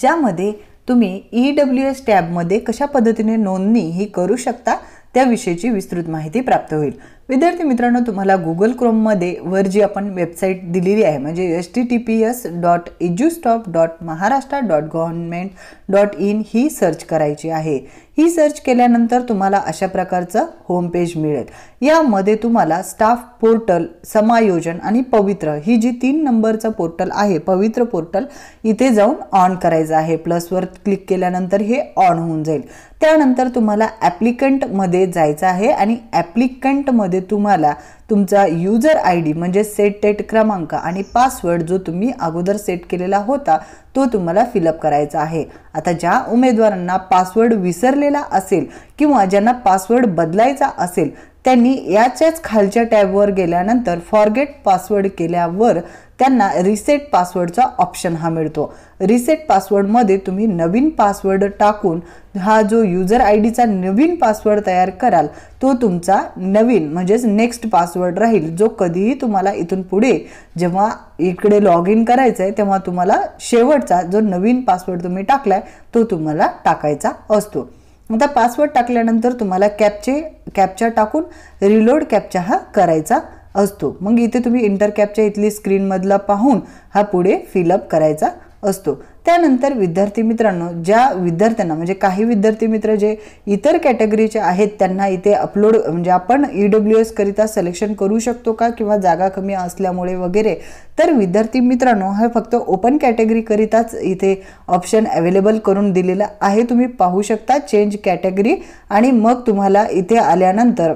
ज्यामध्ये तुम्ही E W S टॅबमध्ये कशा पद्धतीने नोंदणी ही करू शकता त्याविषयीची विस्तृत माहिती प्राप्त होईल. विद्यार्थी मित्रांनो तुम्हाला गुगल क्रोममध्ये वर जी आपण वेबसाईट दिलेली आहे म्हणजे H T T P S dot edustaff dot Maharashtra dot government dot in he search करायची आहे. ही सर्च केल्यानंतर तुम्हाला अशा प्रकारचं होम पेज मिळेल. यामध्ये तुम्हाला स्टाफ पोर्टल समायोजन आणि पवित्र ही जी तीन नंबरचं पोर्टल आहे पवित्र पोर्टल इथे जाऊन ऑन करायचं आहे. प्लसवर क्लिक केल्यानंतर हे ऑन होऊन जाईल. त्यानंतर तुम्हाला ॲप्लिकंटमध्ये जायचं आहे आणि ॲप्लिकंटमध्ये तुम्हाला तुमचा युजर आय डी म्हणजे सेट टेट क्रमांक आणि पासवर्ड जो तुम्ही अगोदर सेट केलेला होता तो तुम्हाला फिलअप करायचा आहे. आता ज्या उमेदवारांना पासवर्ड विसरलेला असेल किंवा ज्यांना पासवर्ड बदलायचा असेल त्यांनी याच्याच खालच्या टॅबवर गेल्यानंतर फॉरगेट पासवर्ड केल्यावर त्यांना रिसेट पासवर्डचा ऑप्शन हा मिळतो. रिसेट पासवर्डमध्ये तुम्ही नवीन पासवर्ड टाकून हा जो युजर आय डीचा नवीन पासवर्ड तयार कराल तो तुमचा नवीन म्हणजेच नेक्स्ट पासवर्ड राहील जो कधीही तुम्हाला इथून पुढे जेव्हा इकडे लॉग इन करायचं आहे तेव्हा तुम्हाला शेवटचा जो नवीन पासवर्ड तुम्ही टाकलाय तो तुम्हाला टाकायचा असतो. आता पासवर्ड टाकल्यानंतर तुम्हाला कॅपचे कॅपचा टाकून रिलोड कॅपचा हा करायचा असतो. मग इथे तुम्ही इंटर कॅपच्या इथली स्क्रीनमधला पाहून हा पुढे फिलअप करायचा असतो. त्यानंतर विद्यार्थी मित्रांनो ज्या विद्यार्थ्यांना म्हणजे काही विद्यार्थी मित्र जे इतर कॅटेगरीचे आहेत त्यांना इथे अपलोड म्हणजे आपण ई डब्ल्यू एसकरिता सिलेक्शन करू शकतो का? किंवा जागा कमी असल्यामुळे वगैरे. तर विद्यार्थी मित्रांनो हे फक्त ओपन कॅटेगरीकरिताच इथे ऑप्शन अवेलेबल करून दिलेलं आहे. तुम्ही पाहू शकता चेंज कॅटेगरी आणि मग तुम्हाला इथे आल्यानंतर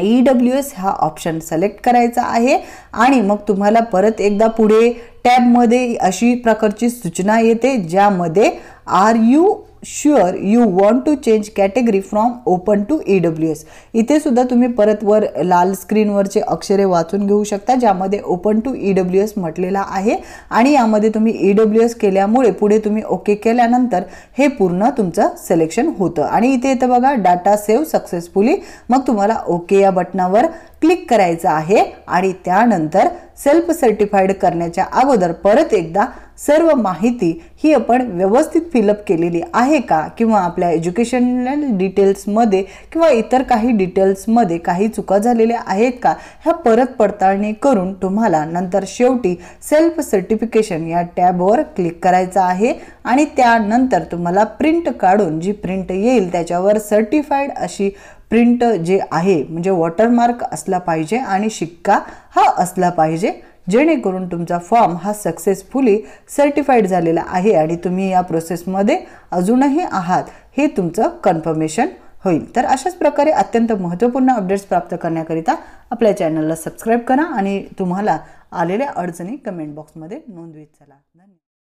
ई डब्ल्यू एस हा ऑप्शन सिलेक्ट करायचा आहे. आणि मग तुम्हाला परत एकदा पुढे टॅबमध्ये अशी प्रकारची सूचना येते ज्यामध्ये are you sure you want to change category from open to E W S इथे सुद्धा तुम्ही परत वर लाल स्क्रीनवरचे अक्षरे वाचून घेऊ शकता ज्यामध्ये open to E W S म्हटलेला आहे. आणि यामध्ये तुम्ही ई डब्ल्यू एस केल्यामुळे पुढे तुम्ही ओके केल्यानंतर हे पूर्ण तुमचं सिलेक्शन होतं. आणि इथे येतं बघा डाटा सेव्ह सक्सेसफुली मग तुम्हाला ओके या बटनावर क्लिक करायचं आहे. आणि त्यानंतर सेल्फ सर्टिफाईड करण्याच्या अगोदर परत एकदा सर्व माहिती ही आपण व्यवस्थित फिलअप केलेली आहे का? किंवा आपल्या एज्युकेशनल डिटेल्समध्ये किंवा इतर काही डिटेल्समध्ये काही चुका झालेल्या आहेत का? ह्या परत पडताळणी करून तुम्हाला नंतर शेवटी सेल्फ सर्टिफिकेशन या टॅबवर क्लिक करायचं आहे आणि त्यानंतर तुम्हाला प्रिंट काढून जी प्रिंट येईल त्याच्यावर सर्टिफाईड अशी प्रिंट जे आहे म्हणजे वॉटरमार्क असला पाहिजे आणि शिक्का हा असला पाहिजे. जेणेकरून तुमचा फॉर्म हा सक्सेसफुली सर्टिफाईड झालेला आहे आणि तुम्ही या प्रोसेसमध्ये अजूनही आहात हे तुमचं कन्फर्मेशन होईल. तर अशाच प्रकारे अत्यंत महत्त्वपूर्ण अपडेट्स प्राप्त करण्याकरिता आपल्या चॅनलला सबस्क्राईब करा आणि तुम्हाला आलेल्या अडचणी कमेंट बॉक्समध्ये नोंदवीत चला. धन्यवाद.